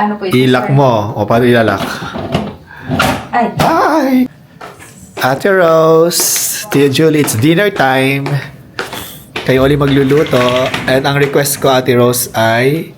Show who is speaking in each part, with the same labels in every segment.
Speaker 1: Ano po ito,
Speaker 2: Ilak
Speaker 1: sir?
Speaker 2: mo. O, paano ilalak?
Speaker 1: Ay,
Speaker 2: Hi! Ate Rose, Tia Julie, it's dinner time. Kayo ulit magluluto. And ang request ko, Ate Rose, ay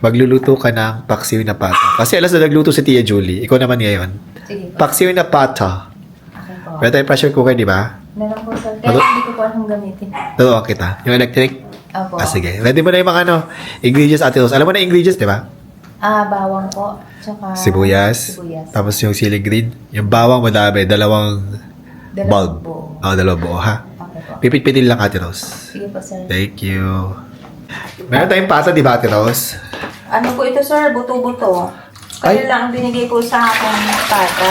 Speaker 2: magluluto ka ng paksiw na pata. Kasi alas na nagluto si Tia Julie. Ikaw naman ngayon.
Speaker 1: sige po.
Speaker 2: Paksiw na pata.
Speaker 1: Okay po.
Speaker 2: Meron tayong pressure cooker, di ba?
Speaker 1: Meron po, sir.
Speaker 2: Ano?
Speaker 1: hindi ko po anong gamitin.
Speaker 2: Tutuwa kita. Yung electric?
Speaker 1: Opo.
Speaker 2: Ah, sige. Ready mo na yung mga ano, ingredients, Ate Rose. Alam mo na yung ingredients, di ba?
Speaker 1: Ah, bawang po. Tsaka...
Speaker 2: Sibuyas.
Speaker 1: Sibuyas.
Speaker 2: Tapos yung siling green. Yung bawang madami. Dalawang
Speaker 1: Dalawang
Speaker 2: bulb.
Speaker 1: buo.
Speaker 2: Oh, dalawang buo, ha?
Speaker 1: Okay po.
Speaker 2: Pipit-pitin lang, Ate Rose.
Speaker 1: Sige po, sir.
Speaker 2: Thank you. Meron tayong pata, di ba, Ate Rose?
Speaker 1: Ano po ito, sir? Buto-buto.
Speaker 2: Ay.
Speaker 1: Lang ang binigay po sa akin pata.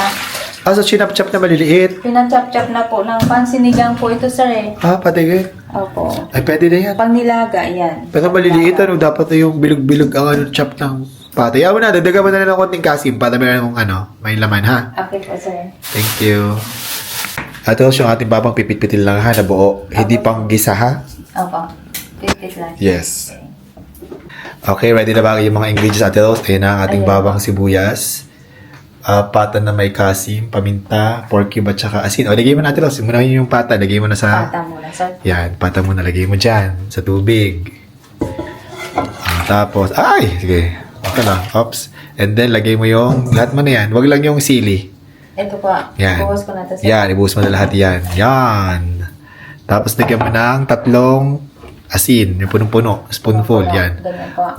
Speaker 2: Ah, so chinap-chap na maliliit.
Speaker 1: Pinachap-chap na po ng pansinigang po ito, sir eh.
Speaker 2: Ah, patigil.
Speaker 1: Opo.
Speaker 2: Ay, pwede na yan.
Speaker 1: Pang nilaga, yan.
Speaker 2: Pero maliliit, ano, dapat na yung bilog-bilog ang ano, chop ng pata. Yaw na, dadagan mo na lang ng konting kasim para meron ng ano, may laman, ha?
Speaker 1: Okay po, sir.
Speaker 2: Thank you. Ate Rose, yung ating babang pipit-pitin lang, ha, na buo. Hindi pang gisa, ha?
Speaker 1: Opo. Pipit lang.
Speaker 2: Yes. Okay, ready na ba yung mga ingredients, Ate Rose? Ayan na ang ating
Speaker 1: Ayan.
Speaker 2: babang sibuyas. Ah, pata na may kasim, paminta, pork cube at saka asin. O, lagay mo na, Ate Rose. Muna yung pata. Lagay mo na sa...
Speaker 1: Pata muna, sir.
Speaker 2: Yan, pata mo na. Lagay mo dyan. Sa tubig. Ah, tapos... Ay! Sige. Okay lang. Oops. And then, lagay mo yung... Lahat mo na yan. Wag lang yung sili.
Speaker 1: Ito po.
Speaker 2: Yan.
Speaker 1: Bukas ko na ito.
Speaker 2: Yan, ibuhos mo na lahat yan. Yan. Tapos lagyan mo ng tatlong asin. Yung punong-puno. Spoonful. Yan.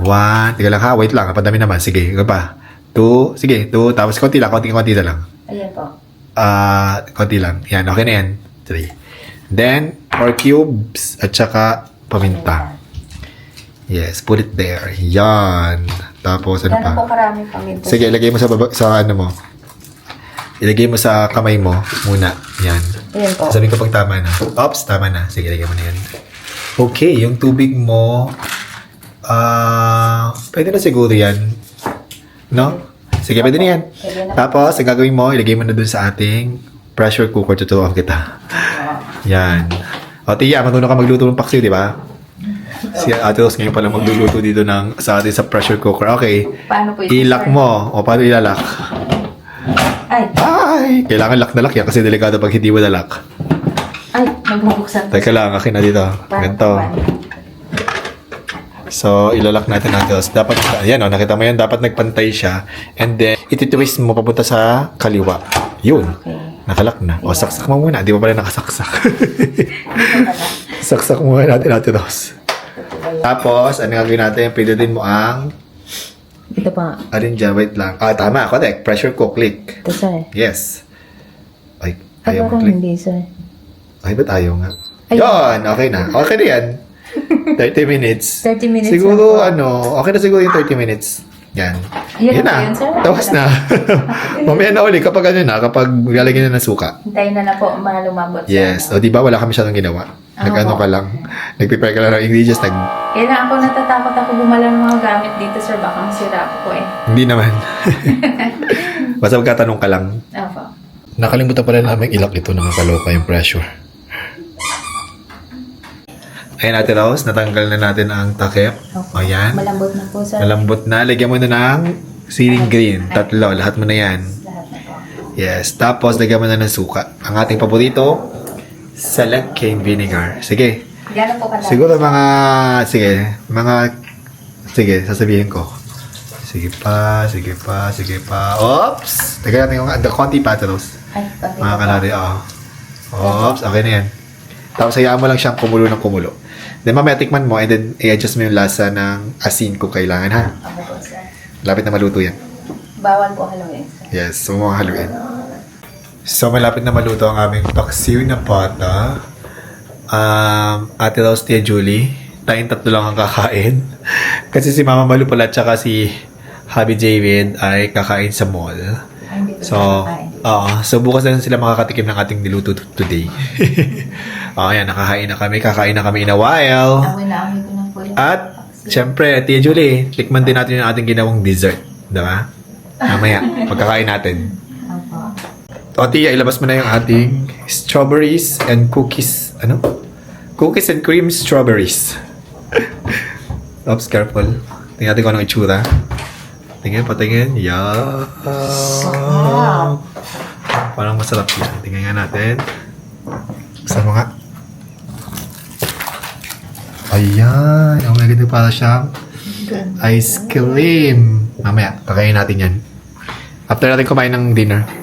Speaker 2: One. Teka lang ha. Wait lang. Padami naman. Sige. Ika pa. Two. Sige. Two. Tapos konti lang. Konti-konti na lang.
Speaker 1: Ayan po.
Speaker 2: Ah, konti lang. Yan. Okay na yan. Three. Then, four cubes at saka paminta. Yes. Put it there. Yan. Tapos ano
Speaker 1: Ganun po
Speaker 2: pa?
Speaker 1: karami paminta.
Speaker 2: Sige, ilagay mo sa baba, sa ano mo. Ilagay mo sa kamay mo muna. Yan.
Speaker 1: Ayan po.
Speaker 2: Sabi ko pag tama na. Oops, tama na. Sige, lagay mo na yan. Okay, yung tubig mo, ah, pwede na siguro yan. No? Sige, pwede na yan.
Speaker 1: Pwede na.
Speaker 2: Tapos, ang gagawin mo, ilagay mo na dun sa ating pressure cooker. Tuturuan kita. Yan. O, Tia, matulong ka magluto ng paksiw, di ba? Si Ate Rose ngayon pala magluluto dito ng, sa atin sa pressure cooker. Okay.
Speaker 1: Paano po ito,
Speaker 2: Ilak
Speaker 1: sir?
Speaker 2: mo. O, paano ilalak?
Speaker 1: Ay,
Speaker 2: Ay! Kailangan lock na lock yan kasi delikado pag hindi mo na lock.
Speaker 1: ay, magbubuksan.
Speaker 2: Teka lang, akin na dito.
Speaker 1: Paano-
Speaker 2: Ganito.
Speaker 1: paano?
Speaker 2: So, ilalak natin natin. So, dapat, ayan o, nakita mo yan, dapat nagpantay siya. And then, ititwist mo papunta sa kaliwa. Yun.
Speaker 1: Okay.
Speaker 2: Nakalak na. O, saksak mo muna. Di ba pala nakasaksak?
Speaker 1: Pala.
Speaker 2: saksak mo muna natin natin, Ross. Tapos, ano gagawin natin? Pindutin mo ang,
Speaker 1: Ito pa.
Speaker 2: alin dyan, wait lang. Ah, tama, correct. Pressure cook, click.
Speaker 1: Ito, sir.
Speaker 2: Yes. Ay,
Speaker 1: Ay,
Speaker 2: ayaw mo
Speaker 1: parang
Speaker 2: click.
Speaker 1: hindi, sir.
Speaker 2: Ay, ba't ayaw nga?
Speaker 1: Ay.
Speaker 2: Yun, okay na. Okay na yan. 30 minutes.
Speaker 1: 30 minutes
Speaker 2: Siguro,
Speaker 1: lang
Speaker 2: ano, okay na siguro yung 30 minutes. Yan.
Speaker 1: Yun
Speaker 2: Yan
Speaker 1: na yun, sir?
Speaker 2: Tawas na. Mamaya na uli kapag ano na, kapag lalagyan na ng suka.
Speaker 1: Hintayin na lang po mga lumabot.
Speaker 2: Yes. O, di ba wala kami masyadong ginawa?
Speaker 1: Ah,
Speaker 2: Nag-ano ka lang. Nag-prepare ka lang ng ingredients. Nag...
Speaker 1: Kailangan po natatakot ako bumala ng mga gamit dito, sir. Baka masira po eh.
Speaker 2: Hindi naman. Basta magkatanong ka lang.
Speaker 1: Opo.
Speaker 2: Nakalimutan pala namin ilak ito na makaloka yung pressure. Ayan natin, Rose. Natanggal na natin ang takip.
Speaker 1: Opo.
Speaker 2: Ayan.
Speaker 1: Malambot na po, sir.
Speaker 2: Malambot na. Lagyan mo na ng ceiling green. Tatlo. Lahat mo na yan.
Speaker 1: Lahat na po.
Speaker 2: Yes. Tapos, lagyan mo na ng suka. Ang ating paborito, salad cane vinegar. Sige.
Speaker 1: Gano'n po kalaki?
Speaker 2: Siguro mga, sige, mga, sige, sasabihin ko. Sige pa, sige pa, sige pa. Oops! Teka natin yung, the konti pa, Rose.
Speaker 1: Ay, okay.
Speaker 2: Mga kanari, oh. Oops, okay na yan. Tapos hayaan mo lang siyang kumulo ng kumulo. Then mamaya tikman mo and then i-adjust mo yung lasa ng asin kung kailangan ha.
Speaker 1: Okay po, sir.
Speaker 2: Lapit na maluto yan.
Speaker 1: Bawal po haluin, sir.
Speaker 2: Yes, so mga haluin. So malapit na maluto ang aming paksiw na pata. Um, Ate Rose, Tia Julie, tayong tatlo lang ang kakain. Kasi si Mama Malu pala tsaka si Happy David ay kakain sa mall. So, oo. So, bukas na sila makakatikim ng ating niluto today. Oo, yan. Nakakain na kami. Kakain na kami in a while.
Speaker 1: Amoy na amoy ko yung
Speaker 2: At, syempre, Tia Julie, tikman din natin yung ating ginawang dessert. Diba? Mamaya, pagkakain natin. O, Tia, ilabas mo na yung ating strawberries and cookies. Ano? Cookies and cream strawberries. Oops, careful. Tingnan natin kung anong itsura. Tingin, patingin. Yeah. Parang masarap yan. Tingnan nga natin. Saan mo nga? Ayan. Oh my God, para siyang ice cream. Mamaya, kakain natin yan. After natin kumain ng dinner.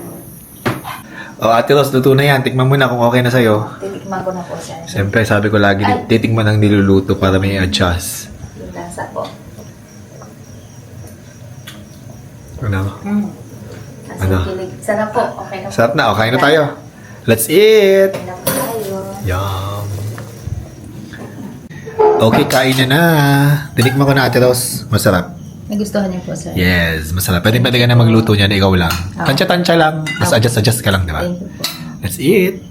Speaker 2: Oh, Ate Ros, luto na yan. Tikman mo na kung okay na sa'yo.
Speaker 1: Titikman ko na po siya.
Speaker 2: Siyempre, sabi ko lagi,
Speaker 1: Ay.
Speaker 2: titikman ang niluluto para may adjust.
Speaker 1: Yung lasa po.
Speaker 2: Ano?
Speaker 1: Mm.
Speaker 2: Ano?
Speaker 1: kilig. Sarap po. Okay na po.
Speaker 2: Sarap na. Okay na tayo. Let's eat!
Speaker 1: Okay na po tayo.
Speaker 2: Yum! Okay, kain na na. Tinikman ko na, Ate Ros. Masarap.
Speaker 1: Nagustuhan niyo po, sir.
Speaker 2: Yes, masarap. Pwede pwede ka na magluto niyan, ikaw lang. Tansya-tansya lang. Mas adjust-adjust ka lang, di ba?
Speaker 1: Thank you po.
Speaker 2: Let's eat!